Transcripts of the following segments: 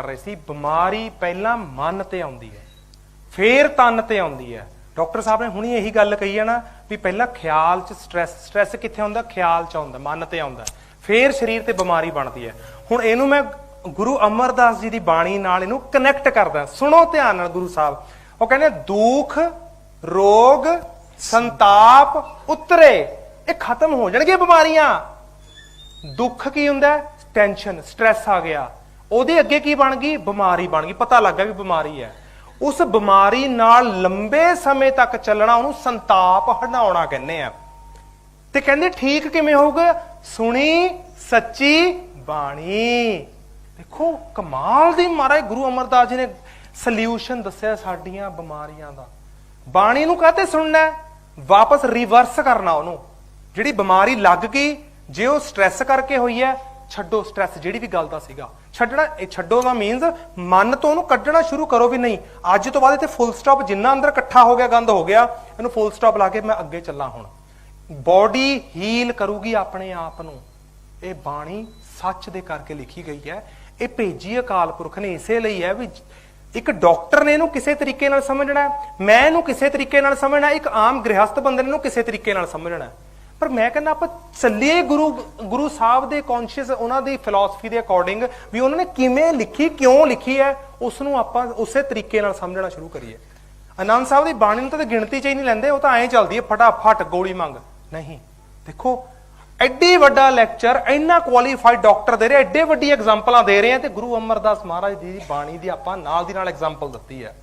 ਕਰ ਰਹੇ ਸੀ, ਬਿਮਾਰੀ ਪਹਿਲਾਂ ਮਨ ਤੇ ਆਉਂਦੀ ਹੈ, ਫੇਰ ਤਨ ਤੇ ਆਉਂਦੀ ਹੈ। ਡਾਕਟਰ ਸਾਹਿਬ ਨੇ ਹੁਣੀ ਇਹੀ ਗੱਲ ਕਹੀ ਹੈ ਨਾ ਵੀ ਪਹਿਲਾਂ ਖਿਆਲ ਚ ਸਟ੍ਰੈਸ ਸਟ੍ਰੈਸ ਕਿੱਥੇ ਆਉਂਦਾ ਖਿਆਲ ਚ ਆਉਂਦਾ, ਮਨ ਤੇ ਆਉਂਦਾ। ਫੇਰ ਸਰੀਰ ਤੇ ਬਿਮਾਰੀ ਬਣਦੀ ਹੈ। ਹੁਣ ਇਹਨੂੰ ਮੈਂ ਗੁਰੂ ਅਮਰਦਾਸ ਜੀ ਦੀ ਬਾਣੀ ਨਾਲ ਇਹਨੂੰ ਕਨੈਕਟ ਕਰਦਾ, ਸੁਣੋ ਧਿਆਨ ਨਾਲ ਗੁਰੂ ਸਾਹਿਬ। ਉਹ ਕਹਿੰਦੇ, ਦੁੱਖ, ਰੋਗ, ਸੰਤਾਪ ਉਤਰੇ, ਇਹ ਖਤਮ ਹੋ ਜਾਣਗੇ ਬਿਮਾਰੀਆਂ। ਦੁੱਖ ਕੀ ਹੁੰਦਾ? ਟੈਨਸ਼ਨ ਸਟ੍ਰੈਸ ਆ ਗਿਆ। ਉਹਦੇ ਅੱਗੇ ਕੀ ਬਣ ਗਈ? ਬਿਮਾਰੀ ਬਣ ਗਈ। ਪਤਾ ਲੱਗਾ ਵੀ ਬਿਮਾਰੀ ਹੈ। ਉਸ ਬਿਮਾਰੀ ਨਾਲ ਲੰਬੇ ਸਮੇਂ ਤੱਕ ਚੱਲਣਾ ਉਹਨੂੰ ਸੰਤਾਪ ਹਟਾਉਣਾ ਕਹਿੰਦੇ ਆ। ਤੇ ਕਹਿੰਦੇ ਠੀਕ ਕਿਵੇਂ ਹੋਊਗਾ? ਸੁਣੀ ਸੱਚੀ ਬਾਣੀ। ਦੇਖੋ, ਕਮਾਲ ਦੀ ਮਹਾਰਾਜ ਗੁਰੂ ਅਮਰਦਾਸ ਜੀ ਨੇ ਸੋਲੂਸ਼ਨ ਦੱਸਿਆ ਸਾਡੀਆਂ ਬਿਮਾਰੀਆਂ ਦਾ। ਬਾਣੀ ਨੂੰ ਕਾਹਤੇ ਸੁਣਨਾ ਵਾਪਸ ਰਿਵਰਸ ਕਰਨਾ ਉਹਨੂੰ। ਜਿਹੜੀ ਬਿਮਾਰੀ ਲੱਗ ਗਈ, ਜੇ ਉਹ ਸਟ੍ਰੈਸ ਕਰਕੇ ਹੋਈ ਹੈ ਛੱਡੋ ਸਟ੍ਰੈਸ ਜਿਹੜੀ ਵੀ ਗੱਲ ਦਾ ਸੀਗਾ। ਛੱਡਣਾ, ਇਹ ਛੱਡੋ ਦਾ ਮੀਨਸ ਮਨ ਤੋਂ ਉਹਨੂੰ ਕੱਢਣਾ ਸ਼ੁਰੂ ਕਰੋ ਵੀ ਨਹੀਂ। ਅੱਜ ਤੋਂ ਬਾਅਦ ਇੱਥੇ ਫੁੱਲ ਸਟਾਪ ਜਿੰਨਾ ਅੰਦਰ ਇਕੱਠਾ ਹੋ ਗਿਆ, ਗੰਦ ਹੋ ਗਿਆ, ਇਹਨੂੰ ਫੁੱਲ ਸਟਾਪ ਲਾ ਕੇ ਮੈਂ ਅੱਗੇ ਚੱਲਾਂ ਹੁਣ। ਬਾਡੀ ਹੀਲ ਕਰੂਗੀ ਆਪਣੇ ਆਪ ਨੂੰ। ਇਹ ਬਾਣੀ ਸੱਚ ਦੇ ਕਰਕੇ ਲਿਖੀ ਗਈ ਹੈ। ਇਹ ਭੇਜੀ ਅਕਾਲ ਪੁਰਖ ਨੇ ਇਸੇ ਲਈ ਹੈ ਵੀ ਇੱਕ ਡਾਕਟਰ ਨੇ ਇਹਨੂੰ ਕਿਸੇ ਤਰੀਕੇ ਨਾਲ ਸਮਝਣਾ ਮੈਂ ਇਹਨੂੰ ਕਿਸੇ ਤਰੀਕੇ ਨਾਲ ਸਮਝਣਾ ਇੱਕ ਆਮ ਗ੍ਰਹਿਸਥ ਬੰਦੇ ਨੂੰ ਕਿਸੇ ਤਰੀਕੇ ਨਾਲ ਸਮਝਣਾ ਪਰ ਮੈਂ ਕਹਿੰਦਾ ਆਪਾਂ ਚੱਲੀਏ ਗੁਰੂ ਗੁਰੂ ਸਾਹਿਬ ਦੇ ਕੌਨਸ਼ੀਅਸ ਉਹਨਾਂ ਦੀ ਫਿਲਾਸਫੀ ਦੇ ਅਕੋਰਡਿੰਗ ਵੀ ਉਹਨਾਂ ਨੇ ਕਿਵੇਂ ਲਿਖੀ, ਕਿਉਂ ਲਿਖੀ ਹੈ ਉਸ ਨੂੰ ਆਪਾਂ ਉਸੇ ਤਰੀਕੇ ਨਾਲ ਸਮਝਣਾ ਸ਼ੁਰੂ ਕਰੀਏ। ਆਨੰਦ ਸਾਹਿਬ ਦੀ ਬਾਣੀ ਨੂੰ ਤਾਂ ਗਿਣਤੀ ਚ ਹੀ ਨਹੀਂ ਲੈਂਦੇ, ਉਹ ਤਾਂ ਐਂ ਚੱਲਦੀ ਹੈ, ਫਟਾਫਟ ਗੋਲੀ ਮੰਗ। ਨਹੀਂ, ਦੇਖੋ, ਐਡੀ ਵੱਡਾ ਲੈਕਚਰ ਇੰਨਾ ਕੁਆਲੀਫਾਈਡ ਡਾਕਟਰ ਦੇ ਰਿਹਾ, ਐਡੇ ਵੱਡੀ ਐਗਜ਼ਾਮਪਲਾਂ ਦੇ ਰਹੇ ਆ ਤੇ ਗੁਰੂ ਅਮਰਦਾਸ ਮਹਾਰਾਜ ਦੀ ਬਾਣੀ ਦੀ ਆਪਾਂ ਨਾਲ ਦੀ ਨਾਲ ਐਗਜ਼ਾਮਪਲ ਦਿੱਤੀ ਹੈ।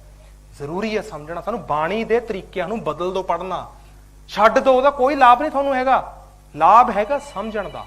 ਜ਼ਰੂਰੀ ਹੈ ਸਮਝਣਾ, ਸਾਨੂੰ ਬਾਣੀ ਦੇ ਤਰੀਕਿਆਂ ਨੂੰ ਬਦਲ ਦੋ ਪੜਨਾ ਛੱਡ ਦੋ ਉਹਦਾ ਕੋਈ ਲਾਭ ਨਹੀਂ ਤੁਹਾਨੂੰ ਹੈਗਾ। ਲਾਭ ਹੈਗਾ ਸਮਝਣ ਦਾ।